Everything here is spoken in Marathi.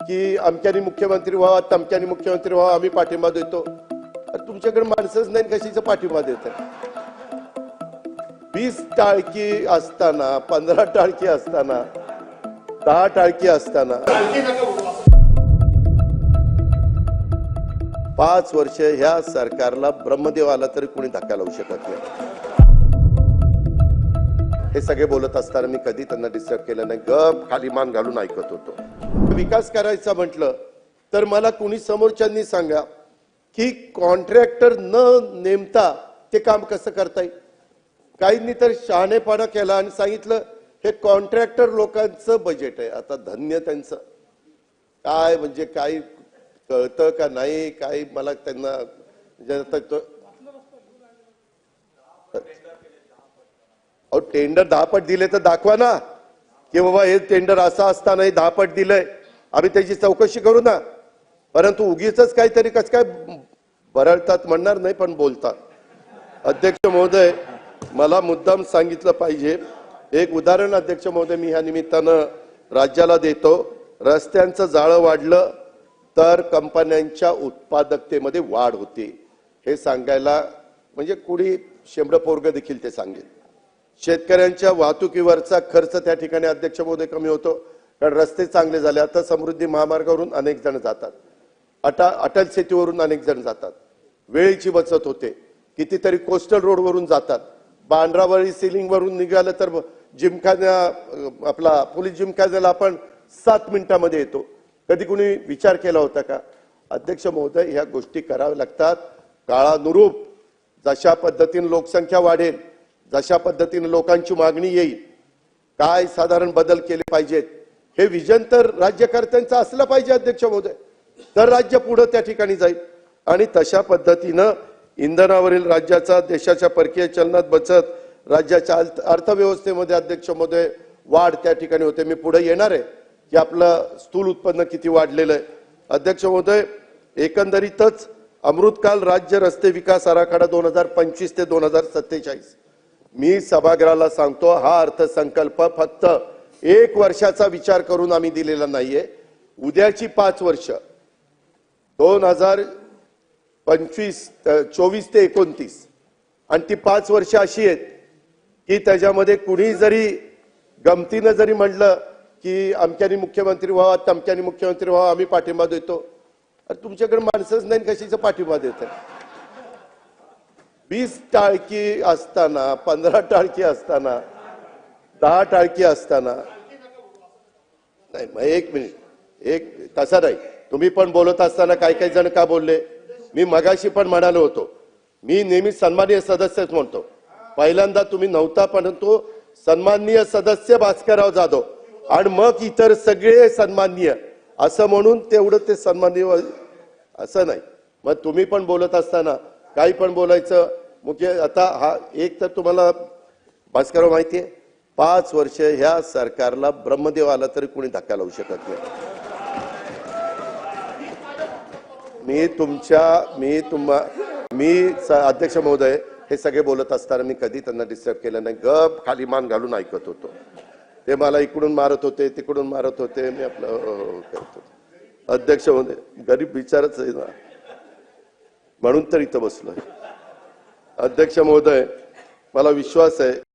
की आमच्यानी मुख्यमंत्री व्हावा तमक्यानी मुख्यमंत्री व्हावा आम्ही पाठिंबा देतो. तुमच्याकडे माणसंच नाही कशाचा पाठिंबा देत वीस टाळकी असताना पंधरा टाळकी असताना दहा टाळकी असताना पाच वर्ष ह्या सरकारला ब्रह्मदेव आला तरी कोणी धक्का लावू शकत नाही. हे सगळे बोलत असताना मी कधी त्यांना डिस्टर्ब केलं नाही. गप खाली मान घालून ऐकत होतो. विकास करायचा म्हटलं तर मला कुणी समोरच्यांनी सांगा की कॉन्ट्रॅक्टर न नेमता ते काम कसं करता येईल काहींनी तर शहाणेपणा केला आणि सांगितलं हे कॉन्ट्रॅक्टर लोकांचं बजेट आहे. आता धन्य त्यांचं. काय म्हणजे काही कळतं का नाही? काही मला त्यांना म्हणजे आता तो- अहो टेंडर दहापट दिले तर दाखवा ना. की बाबा हे टेंडर असं असताना दहापट दिलंय. आम्ही त्याची चौकशी करू ना. परंतु उगीच काहीतरी कसं काय बरळतात म्हणणार नाही पण बोलतात. अध्यक्ष महोदय मला मुद्दाम सांगितलं पाहिजे. एक उदाहरण अध्यक्ष महोदय मी ह्या निमित्तानं राज्याला देतो. रस्त्यांचं जाळं वाढलं तर कंपन्यांच्या उत्पादकतेमध्ये वाढ होते. हे सांगायला म्हणजे कुणी शेंबडं पोरग देखील ते सांगेल. शेतकऱ्यांच्या वाहतुकीवरचा खर्च त्या ठिकाणी अध्यक्ष महोदय कमी होतो. कारण रस्ते चांगले झाले आता समृद्धी महामार्गावरून अनेक जण जातात. अटा अटल सेतूवरून अनेक जण जातात. वेळेची बचत होते. कितीतरी कोस्टल रोडवरून जातात. बांद्रावळी सिलिंगवरून निघालं तर जिमखान्या आपला पोलीस जिमखान्याला आपण सात मिनिटामध्ये येतो. कधी कुणी विचार केला होता का? अध्यक्ष महोदय ह्या गोष्टी कराव्या लागतात. काळानुरूप जशा पद्धतीने लोकसंख्या वाढेल जशा पद्धतीने लोकांची मागणी येईल काय साधारण बदल केले पाहिजेत हे विजन तर राज्यकर्त्यांचं असलं पाहिजे अध्यक्ष महोदय. तर राज्य पुढं त्या ठिकाणी जाईल. आणि तशा पद्धतीनं इंधनावरील राज्याचा देशाच्या परकीय चलनात बचत राज्याच्या अर्थ- अर्थव्यवस्थेमध्ये अध्यक्ष महोदय वाढ त्या ठिकाणी होते. मी पुढे येणार आहे की आपलं स्थूल उत्पन्न किती वाढलेलं आहे. अध्यक्ष महोदय एकंदरीतच अमृतकाल राज्य रस्ते विकास आराखडा दोन हजार पंचवीस ते दोन हजार सत्तेचाळीस. मी सभागृहाला सांगतो हा अर्थसंकल्प फक्त एक वर्षाचा विचार करून आम्ही दिलेला नाहीये. उद्याची पाच वर्ष. दोन हजार पंचवीस चोवीस ते एकोणतीस. आणि ती पाच वर्ष अशी आहेत की त्याच्यामध्ये कुणी जरी गमतीनं जरी म्हणलं की अमक्यानी मुख्यमंत्री व्हावा तमक्यानी मुख्यमंत्री व्हावा आम्ही पाठिंबा देतो. अरे तुमच्याकडे माणसंच नाही कशाचा पाठिंबा देत वीस टाळकी असताना पंधरा टाळकी असताना दहा टाळकी असताना. नाही मग एक मिनिट एक तसा नाही. तुम्ही पण बोलत असताना काही काही जण का बोलले? मी मगाशी पण म्हणालो होतो. मी नेहमी सन्माननीय सदस्यच म्हणतो. पहिल्यांदा तुम्ही नव्हता परंतु सन्माननीय सदस्य भास्करराव जाधव आणि मग इतर सगळे सन्माननीय. असं म्हणून तेवढं ते सन्माननीय असं नाही. मग तुम्ही पण बोलत असताना काही पण बोलायचं. मुख्य आता हा एक तर तुम्हाला भास्करराव आहे पाच वर्ष ह्या सरकारला ब्रह्मदेव आला तरी कोणी धक्का लावू शकत नाही. मी तुमच्या मी तुम्हा मी अध्यक्ष महोदय हे सगळे बोलत असताना मी कधी त्यांना डिस्टर्ब केलं नाही. गप खाली मान घालून ऐकत होतो. ते मला इकडून मारत होते तिकडून मारत होते मी आपलं करत होतो. अध्यक्ष महोदय गरीब विचारच आहे ना. म्हणून तर इथं बसलोय. अध्यक्ष महोदय मला विश्वास आहे